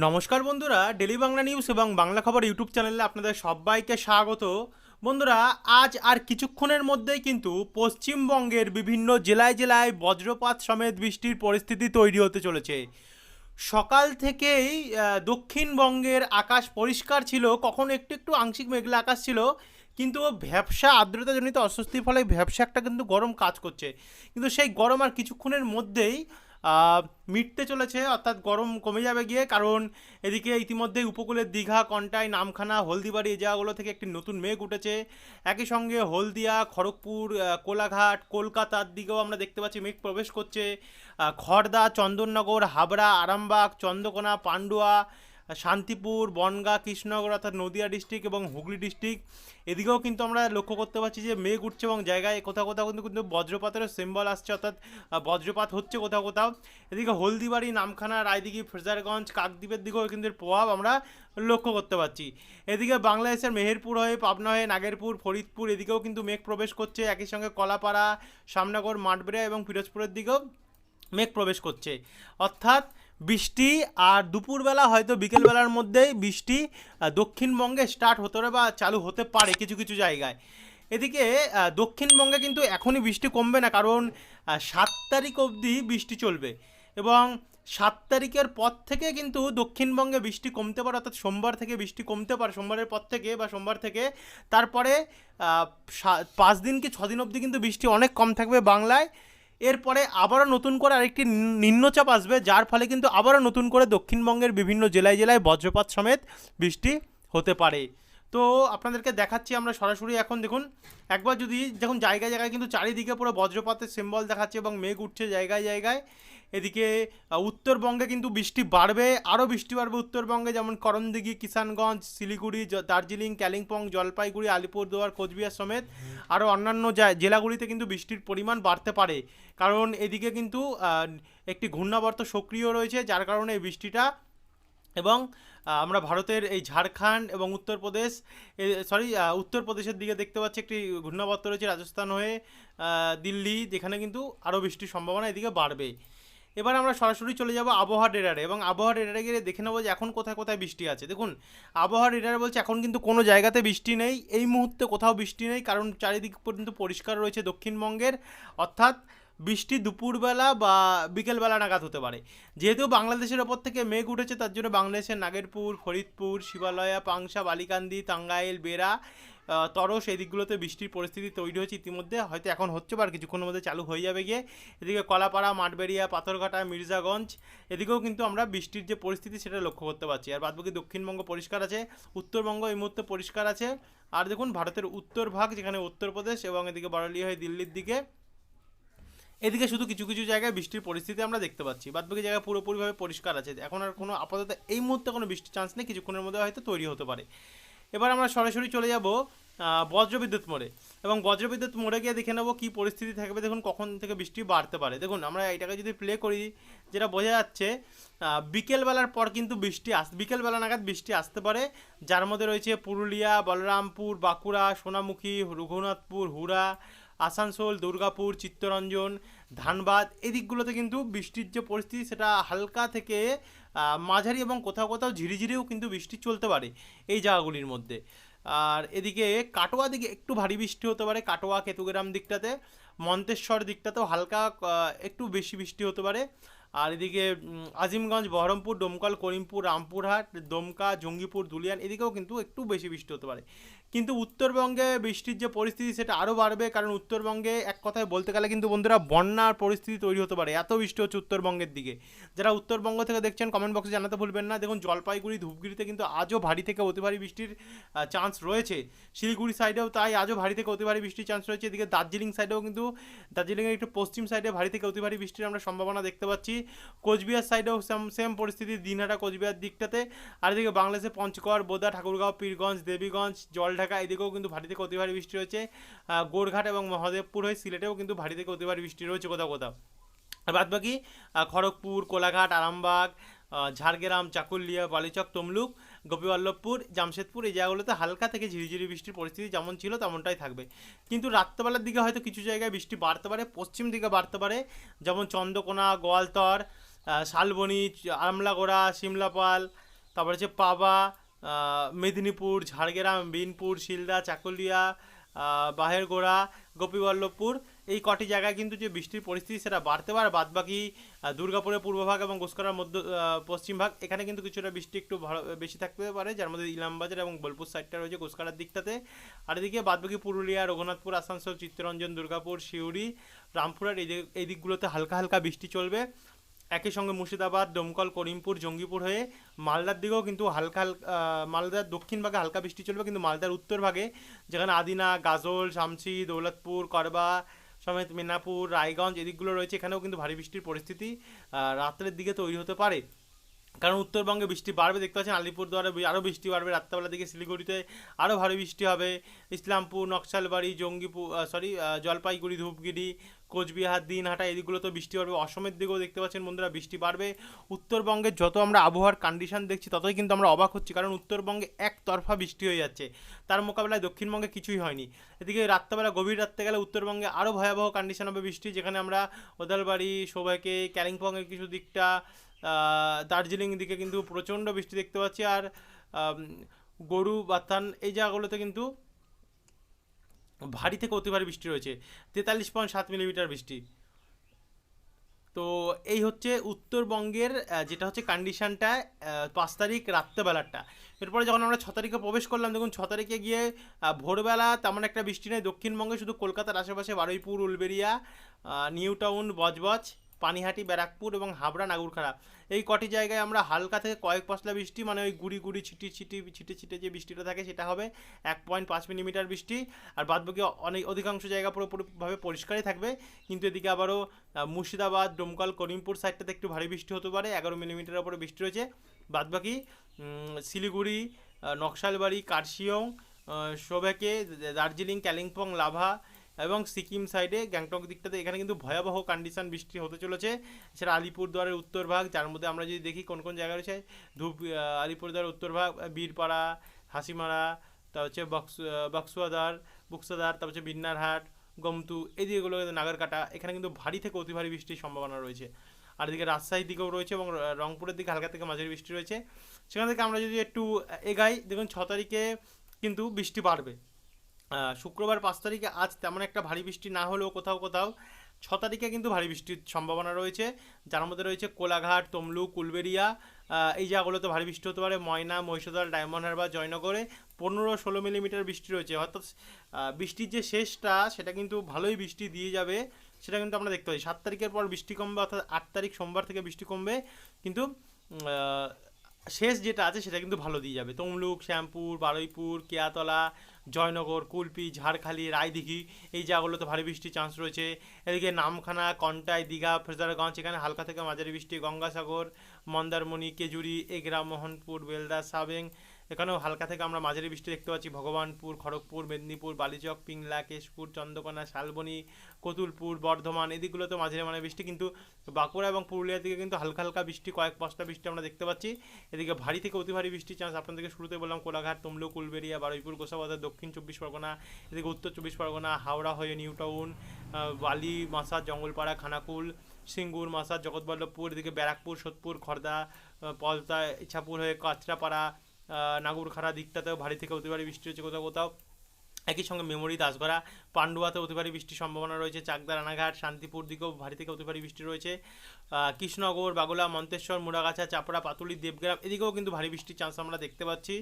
নমস্কার বন্ধুরা, daily Bangla news এবং বাংলা খবর ইউটিউব চ্যানেলে আপনাদের সবাইকে স্বাগত। বন্ধুরা, আজ আর কিছুক্ষণের মধ্যেই কিন্তু পশ্চিমবঙ্গের বিভিন্ন জেলায় জেলায় বজ্রপাত সমেত বৃষ্টির পরিস্থিতি তৈরি হতে চলেছে। সকাল থেকেই দক্ষিণবঙ্গের আকাশ পরিষ্কার ছিল, কখন একটু একটু আংশিক মেঘলা আকাশ ছিল, কিন্তু ভ্যাবসা আর্দ্রতাজনিত অস্বস্তির ফলে ভ্যাবসা একটা কিন্তু গরম কাজ করছে। কিন্তু সেই গরম আর কিছুক্ষণের মধ্যেই মিটতে চলেছে, অর্থাৎ গরম কমে যাবে গিয়ে, কারণ এদিকে ইতিমধ্যেই উপকূলের দীঘা, কন্টাই, নামখানা, হলদিবাড়ি এই জায়গাগুলো থেকে একটি নতুন মেঘ উঠেছে। একই সঙ্গে হলদিয়া, খড়গপুর কোলাঘাট, কলকাতার দিকেও আমরা দেখতে পাচ্ছি মেঘ প্রবেশ করছে। খড়দা চন্দননগর, হাবড়া, আরামবাগ, চন্দ্রকোনা, পান্ডুয়া শান্তিপুর, বনগাঁ, কৃষ্ণনগর অর্থাৎ নদিয়া ডিস্ট্রিক্ট এবং হুগলি ডিস্ট্রিক্ট এদিকেও কিন্তু আমরা লক্ষ্য করতে পারছি যে মেঘ উঠছে এবং জায়গায় কোথাও কোথাও কিন্তু কিন্তু বজ্রপাতেরও সিম্বল আসছে অর্থাৎ বজ্রপাত হচ্ছে কোথাও কোথাও। এদিকে হলদিবাড়ি, নামখানা, রায়দিঘি, ফ্রেজারগঞ্জ, কাকদ্বীপের দিকেও কিন্তু এর প্রভাব আমরা লক্ষ্য করতে পারছি। এদিকে বাংলাদেশের মেহেরপুর হয়ে পাবনা হয়ে নাগেরপুর, ফরিদপুর এদিকেও কিন্তু মেঘ প্রবেশ করছে। একই সঙ্গে কলাপাড়া শ্যামনগর মাঠবেড়া এবং পিরোজপুরের দিকেও মেঘ প্রবেশ করছে। অর্থাৎ বৃষ্টি আর দুপুরবেলা হয়তো বিকেলবেলার মধ্যেই বৃষ্টি দক্ষিণবঙ্গে স্টার্ট হতে পারে বা চালু হতে পারে কিছু কিছু জায়গায়। এদিকে দক্ষিণবঙ্গে কিন্তু এখনই বৃষ্টি কমবে না, কারণ সাত তারিখ অবধি বৃষ্টি চলবে এবং সাত তারিখের পর থেকে কিন্তু দক্ষিণবঙ্গে বৃষ্টি কমতে পারে, অর্থাৎ সোমবার থেকে বৃষ্টি কমতে পারে, সোমবারের পর থেকে বা সোমবার থেকে। তারপরে পাঁচ দিন কি ছদিন অবধি কিন্তু বৃষ্টি অনেক কম থাকবে বাংলায়। এরপরে আবারও নতুন করে আরেকটি নিম্নচাপ আসবে, যার ফলে কিন্তু আবারও নতুন করে দক্ষিণবঙ্গের বিভিন্ন জেলায় জেলায় বজ্রপাত সমেত বৃষ্টি হতে পারে। তো আপনাদেরকে দেখাচ্ছি আমরা সরাসরি এখন, দেখুন, একবার যদি দেখুন জায়গায় জায়গায় কিন্তু চারিদিকে পুরো বজ্রপাতের সিম্বল দেখাচ্ছে এবং মেঘ উঠছে জায়গায় জায়গায় এদিকে উত্তরবঙ্গে কিন্তু বৃষ্টি বাড়বে, আরও বৃষ্টি বাড়বে উত্তরবঙ্গে, যেমন করণদিঘি, কিষানগঞ্জ, শিলিগুড়ি দার্জিলিং, কালিম্পং, জলপাইগুড়ি, আলিপুরদুয়ার, কোচবিহার সমেত আরও অন্যান্য জেলাগুলিতে কিন্তু বৃষ্টির পরিমাণ বাড়তে পারে। কারণ এদিকে কিন্তু একটি ঘূর্ণাবর্ত সক্রিয় রয়েছে, যার কারণে এই বৃষ্টিটা এবং আমরা ভারতের এই ঝাড়খণ্ড এবং উত্তরপ্রদেশ সরি উত্তরপ্রদেশের দিকে দেখতে পাচ্ছি একটি ঘূর্ণাবর্ত রয়েছে রাজস্থান হয়ে দিল্লি, যেখানে কিন্তু আরও বৃষ্টির সম্ভাবনা এদিকে বাড়বে। এবার আমরা সরাসরি চলে যাব আবহাওয়া রেডারে এবং আবহাওয়া রেডারে গিয়ে দেখে নেব যে এখন কোথায় কোথায় বৃষ্টি আছে। দেখুন, আবহাওয়া রেডারে বলছে এখন কিন্তু কোনো জায়গাতে বৃষ্টি নেই। এই মুহূর্তে কোথাও বৃষ্টি নেই, কারণ চারিদিক পর্যন্ত পরিষ্কার রয়েছে দক্ষিণবঙ্গের। অর্থাৎ বৃষ্টি দুপুরবেলা বা বিকেলবেলা নাগাদ হতে পারে। যেহেতু বাংলাদেশের ওপর থেকে মেঘ উঠেছে, তার জন্য বাংলাদেশের নাগেরপুর, ফরিদপুর, শিবালয়া, পাংশা, বালিকান্দি, টাঙ্গাইল, বেড়া তরস এই দিকগুলোতে বৃষ্টির পরিস্থিতি তৈরি হয়েছে ইতিমধ্যে। হয়তো এখন হচ্ছে বা কিছুক্ষণের মধ্যে চালু হয়ে যাবে গিয়ে। এদিকে কলাপাড়া, মাঠবেড়িয়া, পাথরঘাটা, মির্জাগঞ্জ, এদিকেও কিন্তু আমরা বৃষ্টির যে পরিস্থিতি সেটা লক্ষ্য করতে পারছি। আর বাদবাকি দক্ষিণবঙ্গ পরিষ্কার আছে, উত্তরবঙ্গ এই মুহূর্তে পরিষ্কার আছে। আর দেখুন, ভারতের উত্তর ভাগ, যেখানে উত্তরপ্রদেশ এবং এদিকে বারালিয়া হয়ে দিল্লির দিকে এদিকে শুধু কিছু কিছু জায়গায় বৃষ্টির পরিস্থিতি আমরা দেখতে পাচ্ছি। বাদবাকি জায়গায় পুরোপুরিভাবে পরিষ্কার আছে। এখন আর কোনো আপাতত এই মুহূর্তে কোনো বৃষ্টির চান্স নেই, কিছুক্ষণের মধ্যে হয়তো তৈরি হতে পারে। এবার আমরা সরাসরি চলে যাব বজ্রবিদ্যুৎ মোড়ে। এবং বজ্রবিদ্যুৎ মোড়ে গিয়ে দেখে নেব কী পরিস্থিতি থাকবে। দেখুন কখন থেকে বৃষ্টি বাড়তে পারে। দেখুন, আমরা এটাকে যদি প্লে করি, যেটা বোঝা যাচ্ছে বিকেলবেলার পর কিন্তু বৃষ্টি আস, বিকেলবেলা নাগাদ বৃষ্টি আসতে পারে। যার মধ্যে রয়েছে পুরুলিয়া, বলরামপুর, বাঁকুড়া, সোনামুখী, রঘুনাথপুর, হুড়া আসানসোল, দুর্গাপুর, চিত্তরঞ্জন, ধানবাদ, এই দিকগুলোতে কিন্তু বৃষ্টির যে পরিস্থিতি, সেটা হালকা থেকে মাঝারি এবং কোথাও কোথাও ঝিরিঝিরিও কিন্তু বৃষ্টি চলতে পারে এই জায়গাগুলির মধ্যে। আর এদিকে কাটোয়া দিকে একটু ভারী বৃষ্টি হতে পারে, কাটোয়া, কেতুগ্রাম দিকটাতে, মন্তেশ্বর দিকটাতেও হালকা একটু বেশি বৃষ্টি হতে পারে। আর এদিকে আজিমগঞ্জ, বহরমপুর, ডোমকল, করিমপুর, রামপুরহাট, দমকা, জঙ্গিপুর, দুলিয়ান, এদিকেও কিন্তু একটু বেশি বৃষ্টি হতে পারে। কিন্তু উত্তরবঙ্গে বৃষ্টির যে পরিস্থিতি সেটা আরও বাড়বে, কারণ উত্তরবঙ্গে এক কথায় বলতে গেলে কিন্তু বন্ধুরা বন্যার পরিস্থিতি তৈরি হতে পারে। এত বৃষ্টি হচ্ছে উত্তরবঙ্গের দিকে। যারা উত্তরবঙ্গ থেকে দেখছেন কমেন্ট বক্সে জানাতে ভুলবেন না। দেখুন, জলপাইগুড়ি, ধূপগুড়িতে কিন্তু আজও ভারী থেকে অতি ভারী বৃষ্টির চান্স রয়েছে। শিলিগুড়ি সাইডেও তাই আজও ভারী থেকে অতি ভারী বৃষ্টির চান্স রয়েছে। এদিকে দার্জিলিং সাইডেও কিন্তু, দার্জিলিংয়ের একটু পশ্চিম সাইডে ভারী থেকে অতি ভারী বৃষ্টির আমরা সম্ভাবনা দেখতে পাচ্ছি। কোচবিহার সাইডেও সেম সেম পরিস্থিতি দিনহাটা কোচবিহার দিকটাতে। আর এদিকে বাংলাদেশে পঞ্চগড়, বোদা, ঠাকুরগাঁও, পীরগঞ্জ, দেবীগঞ্জ জলঢাকা এদিকেও কিন্তু ভারী থেকে অতি ভারী বৃষ্টি রয়েছে। গোরঘাট এবং মহাদেবপুর হয়ে সিলেটেও কিন্তু ভারী থেকে অতি ভারী বৃষ্টি রয়েছে কোথাও কোথাও। আর বাদ বাকি খড়গপুর, কোলাঘাট, আরামবাগ ঝাড়গ্রাম, চাকুলিয়া, বালিচক, তমলুক, গোপীবল্লভপুর, জামশেদপুর এই জায়গাগুলোতে হালকা থেকে ঝিরিঝিরি বৃষ্টির পরিস্থিতি যেমন ছিল তেমনটাই থাকবে। কিন্তু রাত্রেবেলার দিকে হয়তো কিছু জায়গায় বৃষ্টি বাড়তে পারে, পশ্চিম দিকে বাড়তে পারে, যেমন চন্দ্রকোনা, গোয়ালতর শালবনি আমলাগোড়া সিমলাপাল তারপর হচ্ছে পাবা মেদিনীপুর, ঝাড়গ্রাম, বিনপুর, শিলদা, চাকুলিয়া বাহেরগোড়া, গোপীবল্লভপুর, এই কটি জায়গায় কিন্তু যে বৃষ্টির পরিস্থিতি সেটা বাড়তে পারে। বাদ বাকি দুর্গাপুরের পূর্বভাগ এবং গোসকারার মধ্য পশ্চিমভাগ এখানে কিন্তু কিছুটা বৃষ্টি একটু বেশি থাকতে পারে, যার মধ্যে ইলামবাজার এবং বোলপুর সাইডটা রয়েছে গোসকারার দিকটাতে। আর এদিকে বাদবাকি পুরুলিয়া, রঘুনাথপুর, আসানসোল, চিত্তরঞ্জন, দুর্গাপুর, সিউড়ি, রামপুরার এই দিকগুলোতে হালকা হালকা বৃষ্টি চলবে। একই সঙ্গে মুর্শিদাবাদ দমকল করিমপুর, জঙ্গিপুর হয়ে মালদার দিকেও কিন্তু হালকা হালকা মালদার দক্ষিণ ভাগে হালকা বৃষ্টি চলবে, কিন্তু মালদার উত্তর ভাগে, যেখানে আদিনা, গাজল, শামসি, দৌলতপুর করবা সমেত মিনাপুর রায়গঞ্জ এদিকগুলো রয়েছে, এখানেও কিন্তু ভারী বৃষ্টির পরিস্থিতি রাত্রের দিকে তৈরি হতে পারে। কারণ উত্তরবঙ্গে বৃষ্টি বাড়বে, দেখতে পাচ্ছেন আলিপুরদুয়ারে আরও বৃষ্টি বাড়বে, রাত্রেবেলার দিকে শিলিগুড়িতে আরও ভারী বৃষ্টি হবে। ইসলামপুর, নকশালবাড়ি, জঙ্গিপুর সরি জলপাইগুড়ি ধূপগিরি কোচবিহার, দিনহাটা এদিকগুলো তো বৃষ্টি বাড়বে। অসমের দিকেও দেখতে পাচ্ছেন বন্ধুরা বৃষ্টি বাড়বে। উত্তরবঙ্গের যত আমরা আবহাওয়ার কন্ডিশন দেখছি, ততই কিন্তু আমরা অবাক হচ্ছি, কারণ উত্তরবঙ্গে একতরফা বৃষ্টি হয়ে যাচ্ছে। তার মোকাবেলায় দক্ষিণবঙ্গে কিছুই হয়নি। এদিকে রাত্রেবেলা গভীর রাত্রে গেলে উত্তরবঙ্গে আরও ভয়াবহ কন্ডিশন হবে বৃষ্টি, যেখানে আমরা ওদালবাড়ি সবাইকে ক্যালিম্পংয়ের কিছু দিকটা দার্জিলিং দিকে কিন্তু প্রচণ্ড বৃষ্টি দেখতে পাচ্ছি আর গরু, বাথান এই জায়গাগুলোতে কিন্তু ভারী থেকে অতি ভারী বৃষ্টি রয়েছে। তেতাল্লিশ পয়েন্ট সাত মিলিমিটার বৃষ্টি। তো এই হচ্ছে উত্তরবঙ্গের যেটা হচ্ছে কন্ডিশনটা পাঁচ তারিখ রাত্রেবেলাটা। এরপরে যখন আমরা ছ তারিখে প্রবেশ করলাম, দেখুন ছ তারিখে গিয়ে ভোরবেলা তেমন একটা বৃষ্টি নেই। দক্ষিণবঙ্গে শুধু কলকাতার আশেপাশে বারুইপুর উলবেরিয়া নিউ টাউন বজবজ পানিহাটি, ব্যারাকপুর এবং হাবড়া নাগুরখাড়া এই কটি জায়গায় আমরা হালকা থেকে কয়েক পশলা বৃষ্টি মানে ওই গুড়ি গুড়ি, ছিটি ছিটি, ছিটে ছিটে যে বৃষ্টিটা থাকে সেটা হবে। এক পয়েন্ট পাঁচ মিলিমিটার বৃষ্টি, আর বাদবাকি অনেক, অধিকাংশ জায়গা পুরোপুরিভাবে পরিষ্কারই থাকবে। কিন্তু এদিকে আবারও মুর্শিদাবাদ, ডোমকল, করিমপুর সাইডটাতে একটু ভারী বৃষ্টি হতে পারে, এগারো মিলিমিটারের ওপরে বৃষ্টি রয়েছে। বাদবাকি শিলিগুড়ি নকশালবাড়ি, কার্শিয়ং সোবেকে দার্জিলিং কালিম্পং লাভা এবং সিকিম সাইডে গ্যাংটক দিকটাতে এখানে কিন্তু ভয়াবহ কন্ডিশন বৃষ্টি হতে চলেছে। এছাড়া আলিপুরদুয়ারের উত্তর ভাগ, যার মধ্যে আমরা যদি দেখি কোন কোন জায়গা রয়েছে, ধূপ আলিপুরদুয়ারের উত্তর ভাগ বীরপাড়া, হাসিমারা, তার হচ্ছে বক্স বক্সুয়াদার বুকসাদার তারপর হচ্ছে বিন্নারহাট, গমতু, এই দিকেগুলো নাগারকাটা, এখানে কিন্তু ভারী থেকে অতি ভারী বৃষ্টির সম্ভাবনা রয়েছে। আর এদিকে রাজশাহীর দিকেও রয়েছে এবং রংপুরের দিকে হালকা থেকে মাঝারি বৃষ্টি রয়েছে। সেখান থেকে আমরা যদি একটু এগাই, দেখুন ছ তারিখে কিন্তু বৃষ্টি বাড়বে। শুক্রবার পাঁচ তারিখে আজ তেমন একটা ভারী বৃষ্টি না হলেও কোথাও কোথাও। ছ তারিখে কিন্তু ভারী বৃষ্টির সম্ভাবনা রয়েছে। যার মধ্যে রয়েছে কোলাঘাট, তমলুক কুলবেরিয়া এই জায়গাগুলোতে ভারী বৃষ্টি হতে পারে। ময়না, মহিষাদল, ডায়মন্ড হারবার, জয়নগরে পনেরো ষোলো মিলিমিটার বৃষ্টি রয়েছে। অর্থাৎ বৃষ্টির যে শেষটা, সেটা কিন্তু ভালোই বৃষ্টি দিয়ে যাবে। সেটা কিন্তু আমরা দেখতে পাই সাত তারিখের পর বৃষ্টি কমবে, অর্থাৎ আট তারিখ সোমবার থেকে বৃষ্টি কমবে। কিন্তু শেষ যেটা আছে, সেটা কিন্তু ভালো দিয়ে যাবে। তমলুক, শ্যামপুর, বারুইপুর, কেয়াতলা জয়নগর, কুলপি, ঝাড়খালি, রায়দিঘি, এই জায়গাগুলোতে ভারী বৃষ্টির চান্স রয়েছে। এদিকে নামখানা, কন্টাই, দীঘা ফ্রেজারগঞ্জ এখানে হালকা থেকে মাঝারি বৃষ্টি, গঙ্গাসাগর, মন্দারমণি, কেজুরি, এগরা, মোহনপুর, বেলদা, সাবেং এখানেও হালকা থেকে আমরা মাঝারি বৃষ্টি দেখতে পাচ্ছি। ভগবানপুর, খড়গপুর, মেদিনীপুর, বালিচক, পিংলা, কেশপুর, চন্দ্রকোনা, শালবনী, কতুলপুর, বর্ধমান এদিকগুলোতে মাঝারি মানে বৃষ্টি। কিন্তু বাঁকুড়া এবং পুরুলিয়ার দিকে কিন্তু হালকা হালকা বৃষ্টি, কয়েক পাঁচটা বৃষ্টি আমরা দেখতে পাচ্ছি। এদিকে ভারী থেকে অতি ভারী বৃষ্টির চান্স আপনাদেরকে শুরুতে বললাম। কোলাঘাট, তমলুক উলবেরিয়া বারুইপুর, গোসাবাজার, দক্ষিণ চব্বিশ পরগনা, এদিকে উত্তর চব্বিশ পরগনা, হাওড়া, হয়ে নিউ টাউন বালি, মাসা, জঙ্গলপাড়া, খানাকুল, সিঙ্গুর, মাসা, জগৎবল্লভপুর, এদিকে ব্যারাকপুর, সোদপুর, খর্দা পলতা ইচ্ছাপুর হয়ে কাঁচরাপাড়া নাগুরখাড়া দিকটাতেও ভারী থেকে অতি ভারী বৃষ্টি হচ্ছে কোথাও কোথাও। একই সঙ্গে মেমোরি দাসগড়া পান্ডুয়াতে অতি ভারী বৃষ্টির সম্ভাবনা রয়েছে। চাকদা রানাঘাট, শান্তিপুর দিকেও ভারী থেকে অতি ভারী বৃষ্টি রয়েছে। কৃষ্ণনগর, বাগলা, মন্তেশ্বর, মুড়াগাছা, চাপড়া, পাতুলি, দেবগ্রাম এদিকেও কিন্তু ভারী বৃষ্টির চান্স আমরা দেখতে পাচ্ছি।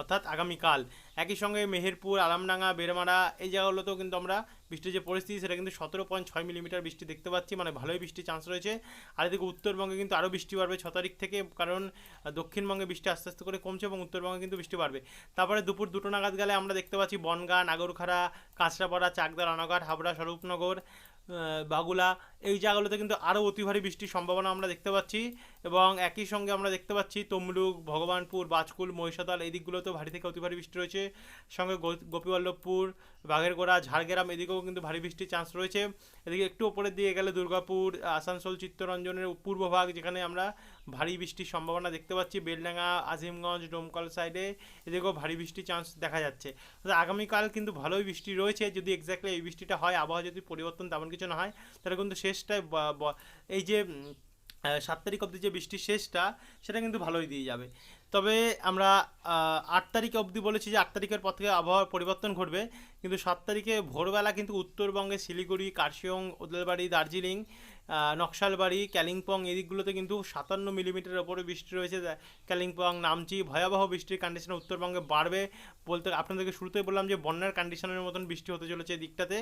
অর্থাৎ আগামীকাল। একই সঙ্গে মেহেরপুর আলামডাঙ্গা বেরমারা এই জায়গাগুলোতেও কিন্তু আমরা বৃষ্টির যে পরিস্থিতি, সেটা কিন্তু সতেরো পয়েন্ট ছয় মিলিমিটার বৃষ্টি দেখতে পাচ্ছি। মানে ভালোই বৃষ্টির চান্স রয়েছে। আর এদিকে উত্তরবঙ্গে কিন্তু আরও বৃষ্টি বাড়বে ছ তারিখ থেকে, কারণ দক্ষিণবঙ্গে বৃষ্টি আস্তে আস্তে করে কমছে এবং উত্তরবঙ্গে কিন্তু বৃষ্টি বাড়বে। তারপরে দুপুর দুটো নাগাদ গেলে আমরা দেখতে পাচ্ছি বনগাঁ, নাগরখাড়া, কাঁচরাপাড়া, চাকদা, রানাঘাট, হাবড়া, স্বরূপনগর। বাগুলা, এই জায়গাগুলোতে কিন্তু আরও অতি ভারী বৃষ্টির সম্ভাবনা আমরা দেখতে পাচ্ছি এবং একই সঙ্গে আমরা দেখতে পাচ্ছি তমলুক, ভগবানপুর, বাজকুল, মহিষাদল, এই দিকগুলোতেও ভারী থেকে অতি ভারী বৃষ্টি রয়েছে। সঙ্গে গোপীবল্লভপুর, বাঘেরগোড়া, ঝাড়গ্রাম, এদিকেও কিন্তু ভারী বৃষ্টির চান্স রয়েছে। এদিকে একটু ওপরের দিকে গেলে দুর্গাপুর, আসানসোল, চিত্তরঞ্জনের পূর্বভাগ যেখানে আমরা ভারী বৃষ্টির সম্ভাবনা দেখতে পাচ্ছি বেলডাঙ্গা, আজিমগঞ্জ, ডোমকল সাইডে এদিকেও ভারী বৃষ্টির চান্স দেখা যাচ্ছে। আগামীকাল কিন্তু ভালোই বৃষ্টি রয়েছে। যদি এক্স্যাক্টলি এই বৃষ্টিটা হয়, আবহাওয়া যদি পরিবর্তন তেমন কিছু না হয়, তাহলে কিন্তু শেষটায় এই যে সাত তারিখ অবধি যে বৃষ্টির শেষটা, সেটা কিন্তু ভালোই দিয়ে যাবে। তবে আমরা আট তারিখ অবধি বলেছি যে আট তারিখের পর থেকে আবহাওয়ার পরিবর্তন ঘটবে। কিন্তু সাত তারিখে ভোরবেলা কিন্তু উত্তরবঙ্গে শিলিগুড়ি কার্শিয়ং ওদলবাড়ি দার্জিলিং নকশালবাড়ি কালিম্পং এদিকগুলোতে কিন্তু সাতান্ন মিলিমিটারের ওপরে বৃষ্টি রয়েছে। কালিম্পং নামচি ভয়াবহ বৃষ্টির কন্ডিশন উত্তরবঙ্গে বাড়বে বলতে আপনাদেরকে শুরুতেই বললাম যে বন্যার কন্ডিশনের মতন বৃষ্টি হতে চলেছে এদিকটাতে।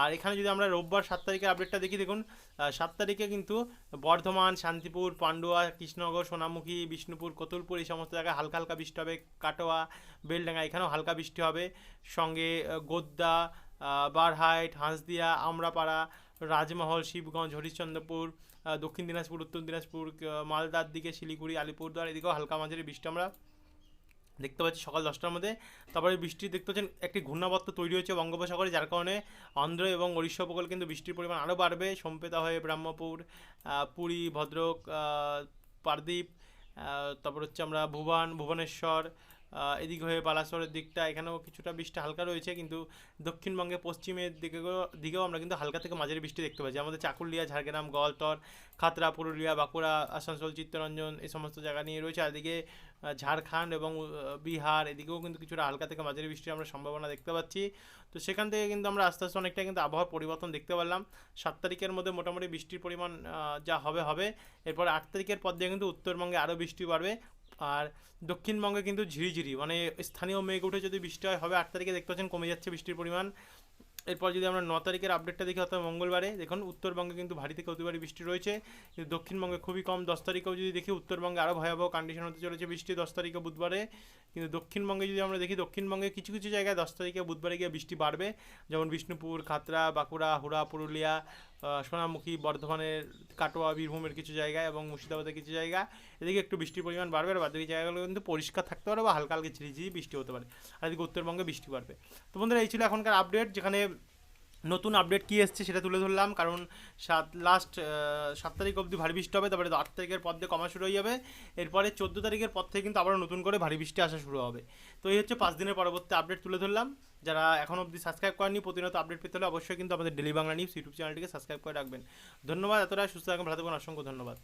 আর এখানে যদি আমরা রোববার সাত তারিখের আপডেটটা দেখি দেখুন সাত তারিখে কিন্তু বর্ধমান শান্তিপুর পান্ডুয়া কৃষ্ণনগর সোনামুখী বিষ্ণুপুর কতুলপুর এই সমস্ত জায়গায় হালকা হালকা বৃষ্টি হবে। কাটোয়া বেলডাঙ্গা এখানেও হালকা বৃষ্টি হবে। সঙ্গে আহ, আহ, বারহাইট হাঁসদিয়া আমরাপাড়া রাজমহল শিবগঞ্জ হরিশ্চন্দ্রপুর দক্ষিণ দিনাজপুর উত্তর দিনাজপুর মালদার দিকে শিলিগুড়ি আলিপুরদুয়ার এদিকেও হালকা মাঝারি বৃষ্টি আমরা দেখতে পাচ্ছি সকাল দশটার মধ্যে। তারপরে বৃষ্টি দেখতে পাচ্ছেন একটি ঘূর্ণাবর্ত তৈরি হয়েছে বঙ্গোপসাগরে যার কারণে অন্ধ্র এবং উড়িষ্যা উপকূল কিন্তু বৃষ্টির পরিমাণ আরও বাড়বে। সম্পেতা হয়ে ব্রহ্মপুর পুরী ভদ্রক পারদ্বীপ তারপর হচ্ছে আমরা ভুবন ভুবনেশ্বর এদিক হয়ে বালাসোরের দিকটা, এখানেও কিছুটা বৃষ্টি হালকা রয়েছে, কিন্তু দক্ষিণবঙ্গে পশ্চিমের দিকেও দিকেও আমরা কিন্তু হালকা থেকে মাঝারি বৃষ্টি দেখতে পাচ্ছি। আমাদের চাকুলিয়া, ঝাড়গ্রাম, গলতর, খাতড়া, পুরুলিয়া, বাঁকুড়া, আসানসোল, চিত্তরঞ্জন এই সমস্ত জায়গা নিয়ে রয়েছে। আর এদিকে ঝাড়খণ্ড এবং বিহার এদিকেও কিন্তু কিছুটা হালকা থেকে মাঝারি বৃষ্টির আমরা সম্ভাবনা দেখতে পাচ্ছি। তো সেখান থেকে কিন্তু আমরা আস্তে আস্তে অনেকটা কিন্তু আবহাওয়ার পরিবর্তন দেখতে পারলাম। সাত তারিখের মধ্যে মোটামুটি বৃষ্টির পরিমাণ যা হবে হবে। এরপর আট তারিখের পর দিয়ে কিন্তু উত্তরবঙ্গে আরও বৃষ্টি বাড়বে। আর দক্ষিণবঙ্গে কিন্তু ঝিরিঝিরি মানে স্থানীয় মেঘ উঠে যদি বৃষ্টি হয়, হবে আট তারিখে দেখতে পাচ্ছেন কমে যাচ্ছে বৃষ্টির পরিমাণ। এরপর যদি আমরা ন তারিখের আপডেটটা দেখি, অর্থাৎ মঙ্গলবারে, দেখুন উত্তরবঙ্গে কিন্তু ভারী থেকে অতি ভারী বৃষ্টি রয়েছে। কিন্তু দক্ষিণবঙ্গে খুবই কম, দশ তারিখেও যদি দেখি উত্তরবঙ্গে আরও ভয়াবহ কন্ডিশন হতে চলেছে বৃষ্টি দশ তারিখে বুধবারে। কিন্তু দক্ষিণবঙ্গে যদি আমরা দেখি, দক্ষিণবঙ্গে কিছু কিছু জায়গায় দশ তারিখে বুধবারে গিয়ে বৃষ্টি বাড়বে। যেমন বিষ্ণুপুর, খাতড়া, বাঁকুড়া, হুড়া, পুরুলিয়া সোনামুখী, বর্ধমানের, কাটোয়া, বীরভূমের কিছু জায়গা এবং মুর্শিদাবাদের কিছু জায়গা। এদিকে একটু বৃষ্টির পরিমাণ বাড়বে আর বাদবাকি জায়গাগুলো কিন্তু পরিষ্কার থাকতে পারে বা হালকা হালকা ঝিরিঝিরি বৃষ্টি হতে পারে। আর এদিকে উত্তরবঙ্গে বৃষ্টি বাড়বে। তো বন্ধুরা, এই ছিল এখনকার আপডেট যেখানে নতুন আপডেট কী এসছে সেটা তুলে ধরলাম, কারণ সাত লাস্ট সাত তারিখ অবধি ভারী বৃষ্টি হবে, তারপরে আট তারিখের পর দিয়ে কমা শুরু হয়ে যাবে। এরপরে চোদ্দ তারিখের পর থেকে কিন্তু আবারও নতুন করে ভারী বৃষ্টি আসা শুরু হবে। তো এই হচ্ছে পাঁচ দিনের পরবর্তী আপডেট তুলে ধরলাম। যারা এখন অবধি সাবস্ক্রাইব করেনি প্রতিনিয়ত আপডেট পেতে হলে অবশ্যই কিন্তু আমাদের ডেলি বাংলা নিউজ ইউটিউব চ্যানেলটিকে সাবস্ক্রাইব করে রাখবেন। ধন্যবাদ এতটা সুস্থ থাকবেন, ভালো থাকুন অসংখ্য ধন্যবাদ।